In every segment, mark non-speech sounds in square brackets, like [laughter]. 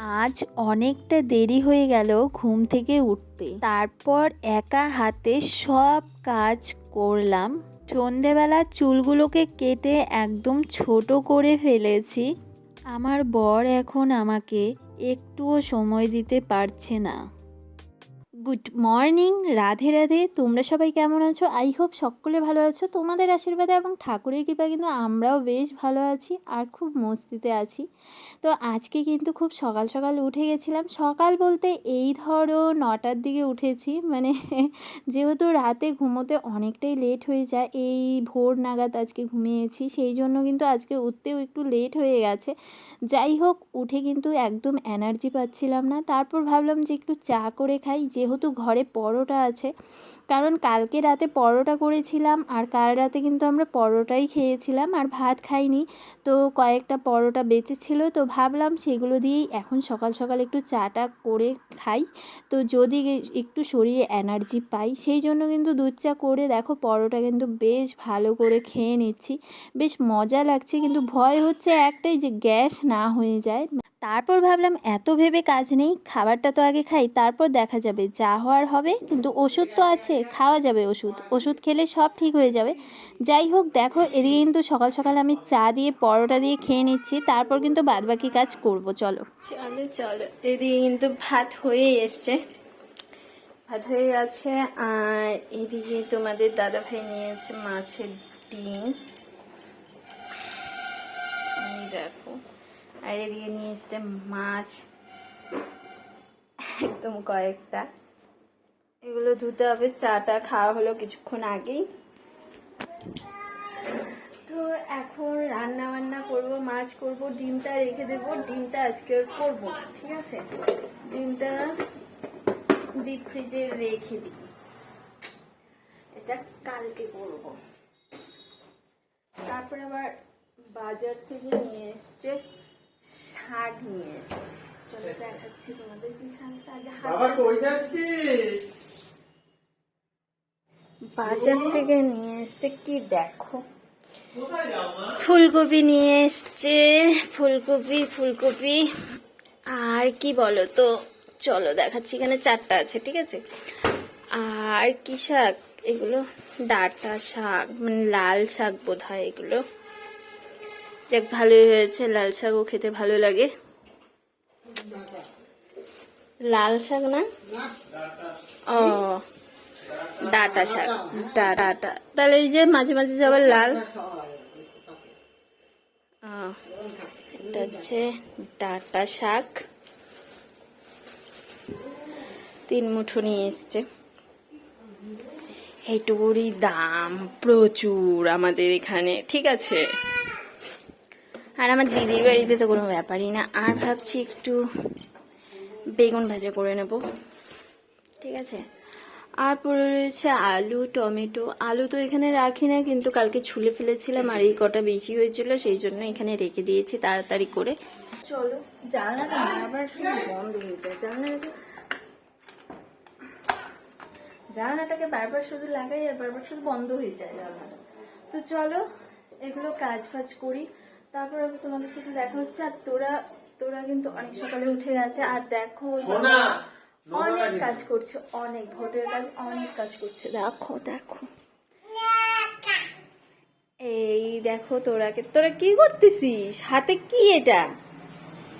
আজ অনেকটা দেরি হয়ে গেল ঘুম থেকে উঠতে। তারপর একা হাতে সব কাজ করলাম। সন্ধেবেলা চুলগুলোকে কেটে একদম ছোট করে ফেলেছি। আমার বর এখন আমাকে একটুও সময় দিতে পারছে না। Good morning, Radhe Radhe. তোমরা সবাই কেমন আছো? আই হোপ সকলে ভালো আছো। তোমাদের আশীর্বাদে এবং ঠাকুরের কৃপা কিন্তু আমরাও বেশ ভালো আছি আর খুব মস্তিতে আছি। তো আজকে কিন্তু খুব সকাল সকাল উঠে গেছিলাম। সকাল বলতে এই ধরো নটার দিকে উঠেছি। মানে [laughs] যেহেতু রাতে ঘুমোতে অনেকটাই লেট হয়ে যায়, এই ভোর নাগাদ আজকে ঘুমিয়েছি। সেই জন্য কিন্তু আজকে উঠতেও একটু লেট হয়ে গেছে। যাই হোক, উঠে কিন্তু একদম এনার্জি পাচ্ছিলাম না। তারপর ভাবলাম যে একটু চা করে খাই। যেহেতু ঘরে পরোটা আছে, কারণ কালকে রাতে পরোটা করেছিলাম আর কাল রাতে কিন্তু আমরা পরোটাই খেয়েছিলাম আর ভাত খাইনি। তো কয়েকটা পরোটা বেঁচেছিল, তো ভাবলাম সেগুলো দিয়েই এখন সকাল সকাল একটু চাটা করে খাই। তো যদি একটু শরীরে এনার্জি পাই, সেই জন্য কিন্তু দুধ চা করে দেখো পরোটা কিন্তু বেশ ভালো করে খেয়ে নিচ্ছি। বেশ মজা লাগছে, কিন্তু ভয় হচ্ছে একটাই যে গ্যাস না হয়ে যায়। তারপর ভাবলাম, এত ভেবে কাজ নেই, খাবারটা তো আগে খাই, তারপর দেখা যাবে, যা হওয়ার হবে, কিন্তু ওষুধ তো আছে, খাওয়া যাবে ওষুধ ওষুধ খেলে সব ঠিক হয়ে যাবে। যাই হোক, দেখো, এদিকে কিন্তু সকাল সকাল আমি চা দিয়ে, পরোটা দিয়ে খেয়ে নিচ্ছি, তারপর কিন্তু বাদবাকি কাজ করব, চলো। চলো চলো, এদিকে কিন্তু ভাত হয়ে এসছে। ভাত হয়ে গেছে, আর এদিকে তোমাদের দাদা ভাই নিয়েছে মাছের ডিম। দেখো। আর এদিকে নিয়ে এসছে মাছ, একদম কয়েকটা। এগুলো ধুতে হবে, চাটা খাওয়া হলো কিছুক্ষণ আগেই। তো এখন রান্না বান্না করব, মাছ করব, ডিমটা রেখে দেব, ডিমটা আজকে করব ঠিক আছে? ডিমটা ডিপ ফ্রিজে রেখে দিই। এটা কালকে করব। তারপরে আবার বাজার থেকে নিয়ে এসছে শাক নিয়ে এসছে চলো দেখাচ্ছি তোমাদের কি শাকটা বাবা হাতে কই যাচ্ছিস? বাজার থেকে নিয়ে এসছে কি দেখো? ফুলকপি নিয়ে এসছে ফুলকপি ফুলকপি। আর কি বলো তো? চলো দেখাচ্ছি এখানে চারটা আছে ঠিক আছে? আর কি শাক? এগুলো ডাটা শাক মানে লাল শাক বোধ হয় এগুলো। যাক ভালোই হয়েছে। লাল শাকও খেতে ভালো লাগে। লাল শাক না? ও, ডাটা শাক। ডাটা তাহলে এই যে মাঝে মাঝে যে আবার লাল। এটা হচ্ছে ডাটা শাক। তিন মুঠো নিয়ে এসছে। এইটুকুরই দাম প্রচুর আমাদের এখানে। ঠিক আছে? আর আমার দিদির বাড়িতে তো কোনো ব্যাপারই না। আর ভাবছি একটু বেগুন ভাজা করে নেব। ঠিক আছে? আর পড়ে রয়েছে আলু, টমেটো। আলু তো এখানে রাখি না, কিন্তু কালকে ছুলে ফেলেছিলাম আর এই কটা বেশি হয়েছিল, সেই জন্য এখানে রেখে দিয়েছি তাড়াতাড়ি করে। চলো জানলাটা বন্ধ হয়ে যায়। জানলাটা জানলাটাকে বারবার শুধু লাগাই আর বারবার শুধু বন্ধ হয়ে যায় জানলাটা। তো চলো, এগুলো কাজ ফাজ করি। তারপর আমি তোমাদের সাথে দেখা হচ্ছে আর তোরা তোরা কিন্তু অনেক সকালে উঠে গেছে আর দেখো অনেক কাজ করছে। অনেক ভোটের কাজ অনেক কাজ করছে দেখো দেখো। এই দেখো তোরাকে তোরা কি করতেছিস? হাতে কি এটা?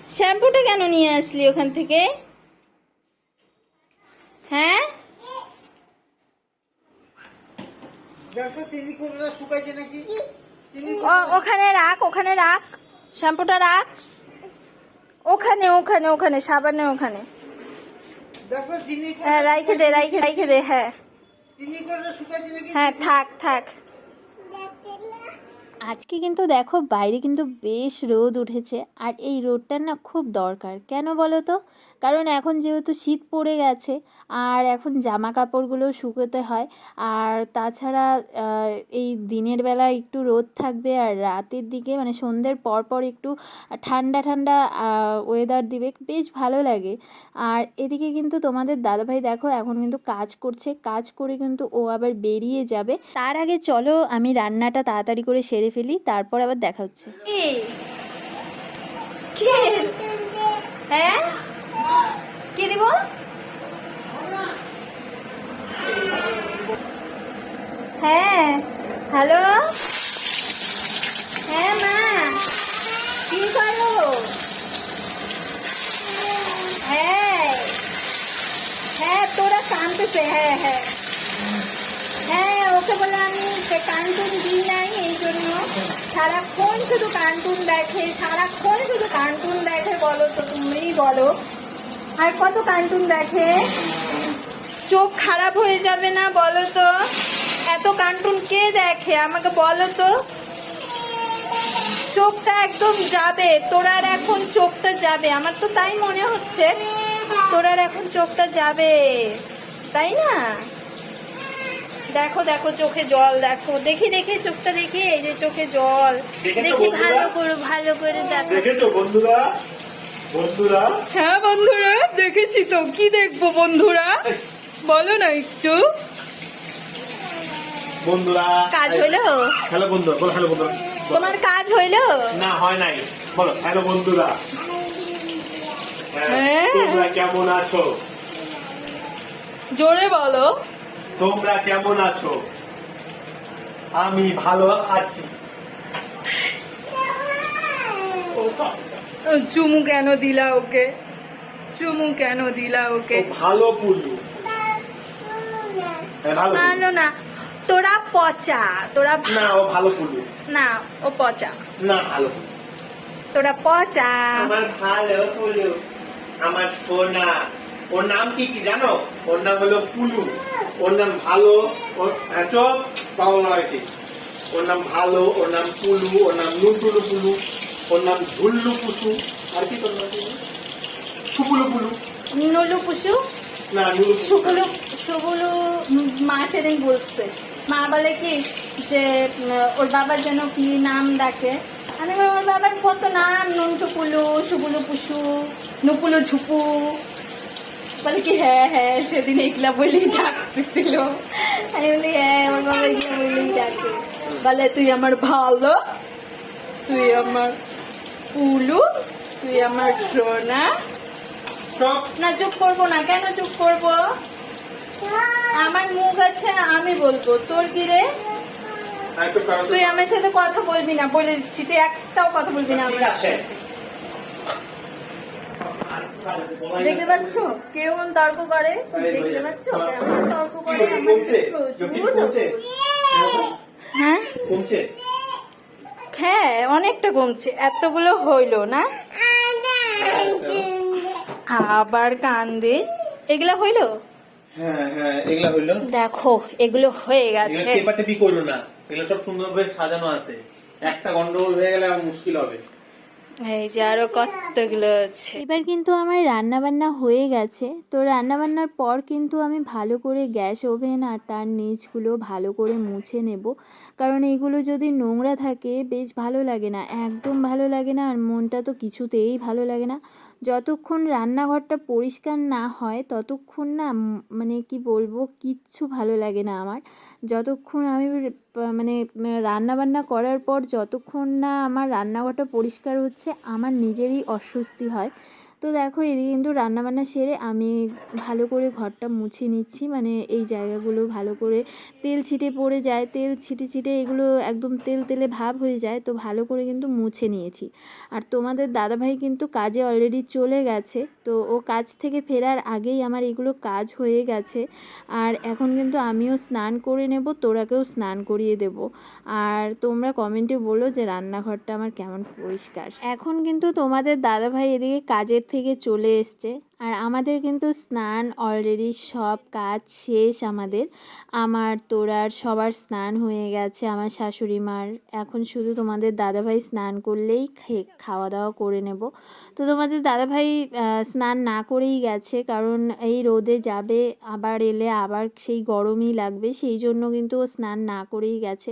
শ্যাম্পুটা কেন নিয়ে আসলি ওখান থেকে? হ্যাঁ? দেখো চিনি কোনটা শুকাইছে নাকি? ওখানে রাখ ওখানে রাখ। শ্যাম্পুটা রাখ। ওখানে ওখানে ওখানে সাবানে ওখানে। হ্যাঁ রাইখে দে রাইখে রাইখে দে হ্যাঁ। হ্যাঁ থাক থাক। আজকে কিন্তু দেখো বাইরে কিন্তু বেশ রোদ উঠেছে। আর এই রোদটার না খুব দরকার। কেন বলো তো? কারণ এখন যেহেতু শীত পড়ে গেছে, আর এখন জামা কাপড়গুলো শুকোতে হয়, আর তাছাড়া এই দিনের বেলা একটু রোদ থাকবে আর রাতের দিকে মানে সন্ধ্যের পর পর একটু ঠান্ডা ঠান্ডা ওয়েদার দিবে, বেশ ভালো লাগে। আর এদিকে কিন্তু তোমাদের দাদাভাই দেখো এখন কিন্তু কাজ করছে, কাজ করে কিন্তু ও আবার বেরিয়ে যাবে। তার আগে চলো আমি রান্নাটা তাড়াতাড়ি করে সেরে ফেলি, তারপর আবার দেখা হচ্ছে। হ্যাঁ? কি দিব? হ্যাঁ হ্যালো? হ্যাঁ মা। কি করো হ্যাঁ। হ্যাঁ তোরা কানতেছে হ্যাঁ হ্যাঁ। হ্যাঁ ওকে বলে আমি সে কার্টুন দিই নাই এই জন্য। সারাক্ষণ শুধু কার্টুন দেখে, সারাক্ষণ শুধু কার্টুন দেখে বলো তো, তুমিই বলো। আর কত কার্টুন দেখে? চোখ খারাপ হয়ে যাবে না বলো তো? এত কার্টুন কে দেখে? আমাকে বলো তো। চোখটা একদম যাবে। তোরার এখন চোখটা যাবে। আমার তো তাই মনে হচ্ছে। তোরার এখন চোখটা যাবে। তাই না? দেখো দেখো চোখে জল দেখো। দেখি দেখি চোখটা দেখি। এই যে চোখে জল। দেখি ভালো করে ভালো করে দেখো বন্ধুরা? বন্ধুরা? হ্যাঁ বন্ধুরা দেখেছি তো। কি দেখব বন্ধুরা? বলো না একটু। বন্ধুরা কাজ হইল হ্যালো বন্ধু বলো হ্যালো বন্ধুরা। তোমার কাজ হইল না হয় নাই। বলো হ্যালো বন্ধুরা। হ্যাঁ, হ্যাঁ। তোমরা কেমন আছো? জোরে বলো। তোমরা কেমন আছো? আমি ভালো আছি। চুমু কেন দিলা ওকে? চুমু কেন দিলা ওকে? ভালো পুলু হ্যাঁ, ভালো না। তোরা পচা তোরা না ও ভালো পুলু না ও পচা। না ভালো তোরা পচা। আমার ভালো পুলু আমার সোনা। ওর নাম কি কি জানো? ওর নাম হলো পুলু ওর নাম ভালো ওর হ্যাঁ, চোখ। হয়েছে। ওর নাম ভালো ওর নাম পুলু ওর নাম নুটুলু পুলু ওর নাম ঝুল্লু পুসু। আর কি তোর নাম? সুপুলু পুলু। নলু পুষু না নুলু পুসু। সুগুলু সুগুলু মা সেদিন বলছে। মা বলে কি যে ওর বাবার যেন কি নাম ডাকে? আমি ওর বাবার কত নাম? নন্টু পুলু সুগুলু পুষু নুপুলু ঝুপু। বলে কি হ্যাঁ হ্যাঁ সেদিন এগুলা বলেই ডাকতেছিল। আমি বলি হ্যাঁ ওর বাবা এগুলা বলেই ডাকে। বলে তুই আমার ভালো তুই আমার পুলু তুই আমার সোনা। না চুপ করব না কেন চুপ করব? আমার মুখ আছে আমি বলব। তোর কি রে? তুই আমার সাথে কথা বলবি না বলে দিচ্ছি তুই একটাও কথা বলবি না আমার সাথে। দেখতে পাচ্ছ? কীরকম তর্ক করে দেখতে পাচ্ছ? কেমন তর্ক করে আমার প্রচুর হ্যাঁ? হ্যাঁ অনেকটা কমছে। এতগুলো হইল না? আবার কান্দে। এগুলা হইল? হ্যাঁ হ্যাঁ এগুলা হইল। দেখো এগুলো হয়ে গেছে। না। এগুলো সব সুন্দরভাবে সাজানো আছে। একটা গন্ডগোল হয়ে গেলে মুশকিল হবে। এই যে আরও কতগুলো আছে। এবার কিন্তু আমার রান্না বান্না হয়ে গেছে। তো রান্না বান্নার পর কিন্তু আমি ভালো করে গ্যাস ওভেন আর তার নিচগুলো ভালো করে মুছে নেব। কারণ এইগুলো যদি নোংরা থাকে, বেশ ভালো লাগে না, একদম ভালো লাগে না আর মনটা তো কিছুতেই ভালো লাগে না। যতক্ষণ রান্নাঘরটা পরিষ্কার না হয়, ততক্ষণ না মানে কি বলব, কিচ্ছু ভালো লাগে না আমার। যতক্ষণ আমি মানে রান্না বান্না করার পর যতক্ষণ না আমার রান্নাঘরটা পরিষ্কার হচ্ছে, আমার নিজেরই অস্বস্তি হয়। তো দেখো, এদিকে কিন্তু রান্নাবান্না সেরে আমি ভালো করে ঘরটা মুছে নিচ্ছি। মানে এই জায়গাগুলো ভালো করে তেল ছিটে পড়ে যায়। তেল ছিটে ছিটে এগুলো একদম তেল তেলে ভাব হয়ে যায়, তো ভালো করে কিন্তু মুছে নিয়েছি। আর তোমাদের দাদাভাই কিন্তু কাজে অলরেডি চলে গেছে, তো ও কাজ থেকে ফেরার আগেই আমার এগুলো কাজ হয়ে গেছে। আর এখন কিন্তু আমিও স্নান করে নেব, তোরাকেও স্নান করিয়ে দেব। আর তোমরা কমেন্টে বলো যে রান্নাঘরটা আমার কেমন পরিষ্কার। এখন কিন্তু তোমাদের দাদাভাই এদিকে কাজের থেকে চলে এসছে। আর আমাদের কিন্তু স্নান অলরেডি সব কাজ শেষ আমাদের। আমার তোরার সবার স্নান হয়ে গেছে, আমার শাশুড়ি মার এখন শুধু তোমাদের দাদাভাই স্নান করলেই খাওয়া দাওয়া করে নেব। তো তোমাদের দাদাভাই স্নান না করেই গেছে, কারণ এই রোদে যাবে, আবার এলে আবার সেই গরমই লাগবে, সেই জন্য কিন্তু ও স্নান না করেই গেছে।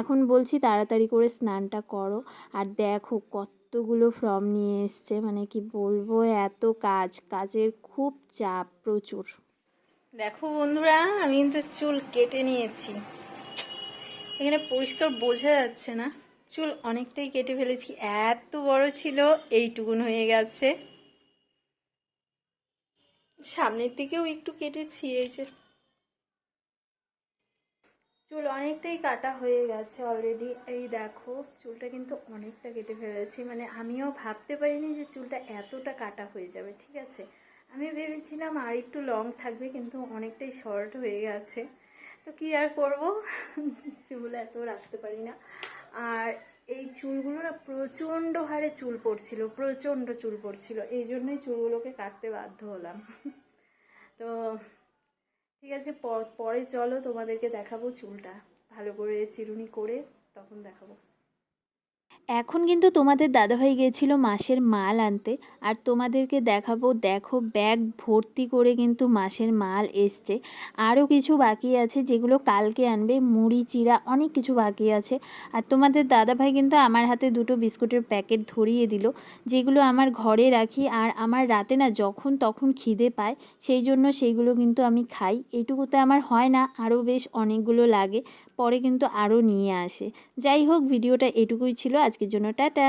এখন বলছি তাড়াতাড়ি করে স্নানটা করো। আর দেখো কতগুলো ফর্ম নিয়ে এসছে মানে কি বলব, এত কাজ, কাজের খুব চাপ প্রচুর। দেখো বন্ধুরা, আমি কিন্তু চুল কেটে নিয়েছি। এখানে পরিষ্কার বোঝা যাচ্ছে না, চুল অনেকটাই কেটে ফেলেছি। এত বড় ছিল, এইটুকুন হয়ে গেছে। সামনের দিকেও একটু কেটেছি, এই যে। চুল অনেকটাই কাটা হয়ে গেছে অলরেডি এই দেখো, চুলটা কিন্তু অনেকটা কেটে ফেলেছি। মানে আমিও ভাবতে পারিনি যে চুলটা এতটা কাটা হয়ে যাবে, ঠিক আছে? আমি ভেবেছিলাম আর একটু লং থাকবে, কিন্তু অনেকটাই শর্ট হয়ে গেছে। তো কি আর করব? চুল এত রাখতে পারি না। আর এই চুলগুলো না প্রচণ্ড হারে চুল পড়ছিল, প্রচণ্ড চুল পড়ছিল। এই জন্যই চুলগুলোকে কাটতে বাধ্য হলাম। তো ঠিক আছে পরে চলো তোমাদেরকে দেখাবো চুলটা। ভালো করে চিরুনি করে তখন দেখাবো। এখন কিন্তু তোমাদের দাদাভাই গিয়েছিল মাসের মাল আনতে আর তোমাদেরকে দেখাবো, দেখো ব্যাগ ভর্তি করে কিন্তু মাসের মাল এসছে। আরও কিছু বাকি আছে যেগুলো কালকে আনবে, মুড়ি চিরা অনেক কিছু বাকি আছে। আর তোমাদের দাদাভাই কিন্তু আমার হাতে দুটো বিস্কুটের প্যাকেট ধরিয়ে দিল, যেগুলো আমার ঘরে রাখি আর আমার রাতে না যখন তখন খিদে পায়, সেই জন্য সেইগুলো কিন্তু আমি খাই। এইটুকুতে আমার হয় না, আরও বেশ অনেকগুলো লাগে। পরে কিন্তু আরও নিয়ে আসে। যাই হোক ভিডিওটা এটুকুই ছিল। আজকের জন্য টাটা।